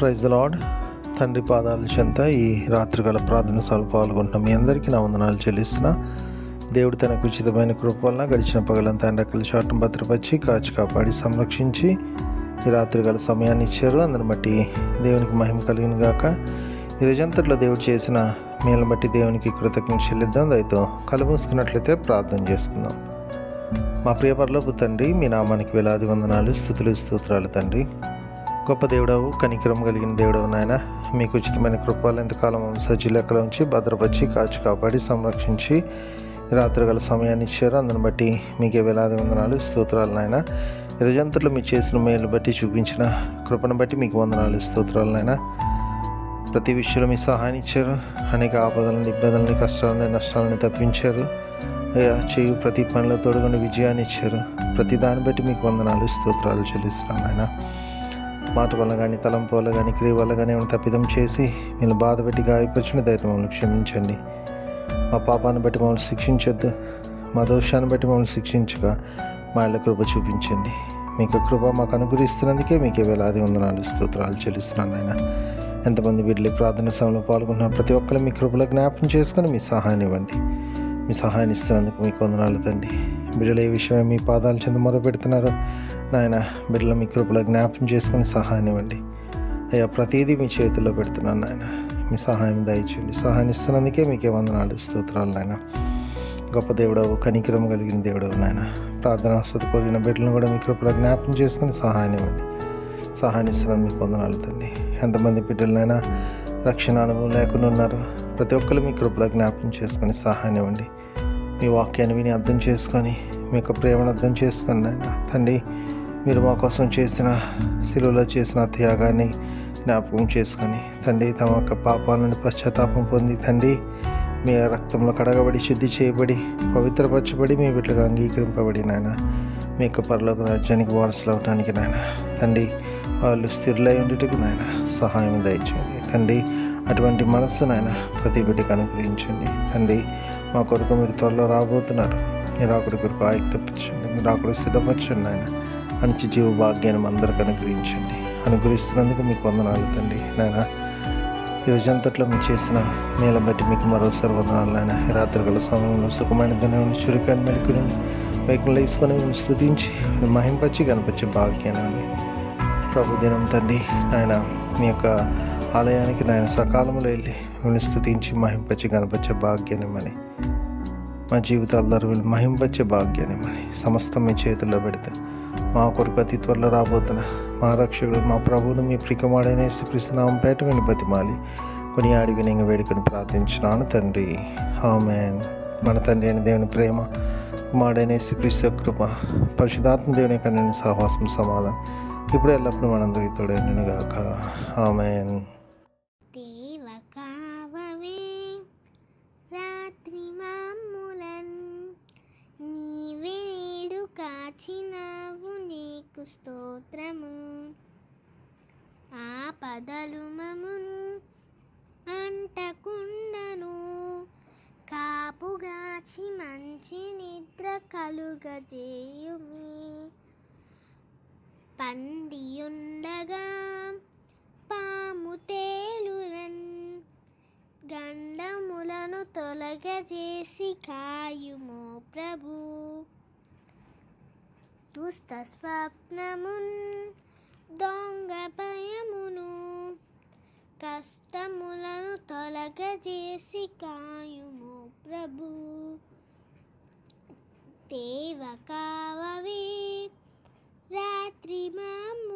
Praise lord తండ్రి పాదాల చెంత ఈ రాత్రికాల ప్రార్థన సభలు పాల్గొంటున్న. మీ అందరికీ నా వందనాలు చెల్లిస్తున్నా. దేవుడు తనకు ఉచితమైన కృప వలన గడిచిన పగలంతా ఆయన చాటం చాటును భద్రపరిచి కాచి కాపాడి సంరక్షించి ఈ రాత్రికాల సమయాన్ని ఇచ్చారు. అందరిని బట్టి దేవునికి మహిమ కలిగిన గాక. ఈ రోజంతట్లో దేవుడు చేసిన మేలను బట్టి దేవునికి కృతజ్ఞత చెల్లిద్దాం. దయతో కలుమూసుకున్నట్లయితే ప్రార్థన చేసుకుందాం. మా ప్రియపరలోపు తండ్రి మీ నామానికి వేలాది వందనాలు స్థుతులు స్తోత్రాలు తండ్రి. గొప్ప దేవుడవు కనికరం కలిగిన దేవుడవు నాయన. మీకు ఉచితమైన కృపాలు ఎంతకాలం సజ్జి లెక్కల ఉంచి భద్రపరిచి కాచి కాపాడి సంరక్షించి రాత్రిగల సమయాన్ని ఇచ్చారు. అందుని బట్టి మీకే వేలాది వందనాలు స్తోత్రాలు నాయన. రజంతులు మీరు చేసిన మేలు బట్టి చూపించిన కృపను బట్టి మీకు వందనాలు స్తోత్రాలు నాయన. ప్రతి విషయంలో మీ సహాయం ఇచ్చారు. అనేక ఆపదలను ఇబ్బందులని కష్టాలని నష్టాలని తప్పించారు. చేయు ప్రతి పనిలో తోడుకొని విజయాన్ని ఇచ్చారు. ప్రతి దాన్ని బట్టి మీకు వందనాలు స్తోత్రాలు చెల్లిస్తున్నాను ఆయన మాట వల్ల కానీ తలంపు వల్ల కానీ క్రియ వల్ల కానీ ఏమైనా తప్పిదం చేసి నేను బాధ పెట్టి గాయపరిచిన దయతో మమ్మల్ని క్షమించండి. మా పాపాన్ని బట్టి మమ్మల్ని శిక్షించొద్దు. మా దోషాన్ని బట్టి మమ్మల్ని శిక్షించగా మా ఇళ్ళ కృప చూపించండి. మీకు కృప మాకు అనుగ్రహిస్తున్నందుకే మీకు వేలాది వందనాలు స్తోత్రాలు చెల్లిస్తున్నాను ఆయన ఎంతమంది వీళ్ళు ప్రార్థన సమయంలో పాల్గొన్న ప్రతి ఒక్కరు మీ కృపలో జ్ఞాపకం చేసుకొని మీ సహాయాన్ని ఇవ్వండి. మీ సహాయాన్ని ఇస్తున్నందుకు మీకు వందనాలు తండ్రి. బిడ్డలు ఏ విషయమే మీ పాదాలు చెంది మొరపెడుతున్నారో నాయన బిడ్డలు మీ కృపలో జ్ఞాపం చేసుకుని సహాయం ఇవ్వండి. అయ్యా ప్రతిదీ మీ చేతుల్లో పెడుతున్నాను నాయన. మీ సహాయం దయచేయండి. సహాయం ఇస్తున్నందుకే మీకే వందనాలు స్తోత్రాలు నాయన. గొప్ప దేవుడవు కనికరం కలిగిన దేవుడవు నాయన. ప్రార్థన కోరిన బిడ్డలను కూడా మీ కృపలో జ్ఞాపం చేసుకుని సహాయం ఇవ్వండి. సహాయం ఇస్తున్నందుకు మీకు వందనాలు తండ్రి. ఎంతమంది బిడ్డలనైనా రక్షణ అనుభవం లేకుండా ఉన్నారు. ప్రతి ఒక్కరు మీ కృపలో జ్ఞాపకం చేసుకొని సహాయం ఇవ్వండి. మీ వాక్యాన్ని విని అర్థం చేసుకొని మీ యొక్క ప్రేమను అర్థం చేసుకొని నాయన తండ్రి మీరు మా కోసం చేసిన శిలువలో చేసిన త్యాగాన్ని జ్ఞాపకం చేసుకొని తండ్రి తమ యొక్క పాపాల నుండి పశ్చాత్తాపం పొంది తండ్రి మీ రక్తంలో కడగబడి శుద్ధి చేయబడి పవిత్రపరచబడి మీ బిడ్డగా అంగీకరింపబడి నాయన మీ యొక్క పరలోక రాజ్యానికి వారసులు అవడానికి నాయన తండ్రి వాళ్ళు స్థిరులై ఉండేటకు నాయన సహాయం దయచేయండి. తండ్రి అటువంటి మనస్సును ఆయన ప్రతి బిడ్డకు అనుగ్రహించండి. తండ్రి మా కొరకు మీరు త్వరలో రాబోతున్నారు. మీరు అక్కడి కొరకు ఆయుక్తపరచండి. మీరు అక్కడ సిద్ధపరచండి ఆయన మంచి జీవ భాగ్యాన్ని అందరికి అనుగ్రహించండి. అనుగ్రహిస్తున్నందుకు మీకు వందనాలు తండ్రి. నాయన ఈ రోజంతట్లో మీరు చేసిన మేల బట్టి మీకు మరోసారి వందనాలు ఆయన రాత్రి రాత్రిగల సమయంలో సుఖమైన దినం చురుకాన్ని మెలుకుని బైకులు వేసుకొని స్థుతించి మహింపచ్చి కనిపించే భాగ్యాన్ని ప్రభు దినం తండ్రి ఆయన మీ యొక్క ఆలయానికి నాయన సకాలంలో వెళ్ళి మిమ్మల్ని స్థుతించి మహింపచ్చి కనిపించే భాగ్యానిమ్మని. మా జీవితాల ధర మహింపచ్చే భాగ్యానిమ్మని సమస్తం మీ చేతుల్లో పెడితే. మా కొరకు అతి త్వరలో రాబోతున్న మా రక్షకుడు మా ప్రభువును మీ ప్రికమాడనే శ్రీకృష్ణనామం పేట విని బతిమాలి. కొని ఆడి వినంగా వేడుకొని ప్రార్థించినాను తండ్రి. హామెన్ మన తండ్రి అయిన దేవుని ప్రేమ కుమారుడైన శ్రీకృష్ణ కృప పరిశుధాత్మ దేవుని కన్నా సహవాసం సమాధానం ఇప్పుడు ఎల్లప్పుడూ మనందరికీ నేను గాక. ఆమె రాత్రి కాచినావు నీకు స్తోత్రము. ఆపదలు మమును అంటకుండను కాపుగాచి మంచి నిద్ర కలుగజేయుమి. ఉండగా పాము తేలునన్ గండములను తొలగజేసి కాయుమో ప్రభు. దుస్త స్వప్నమున్ దొంగ భయమును. కష్టములను తొలగజేసి కాయుమో ప్రభు. దేవ కావవే రాత్రి మాము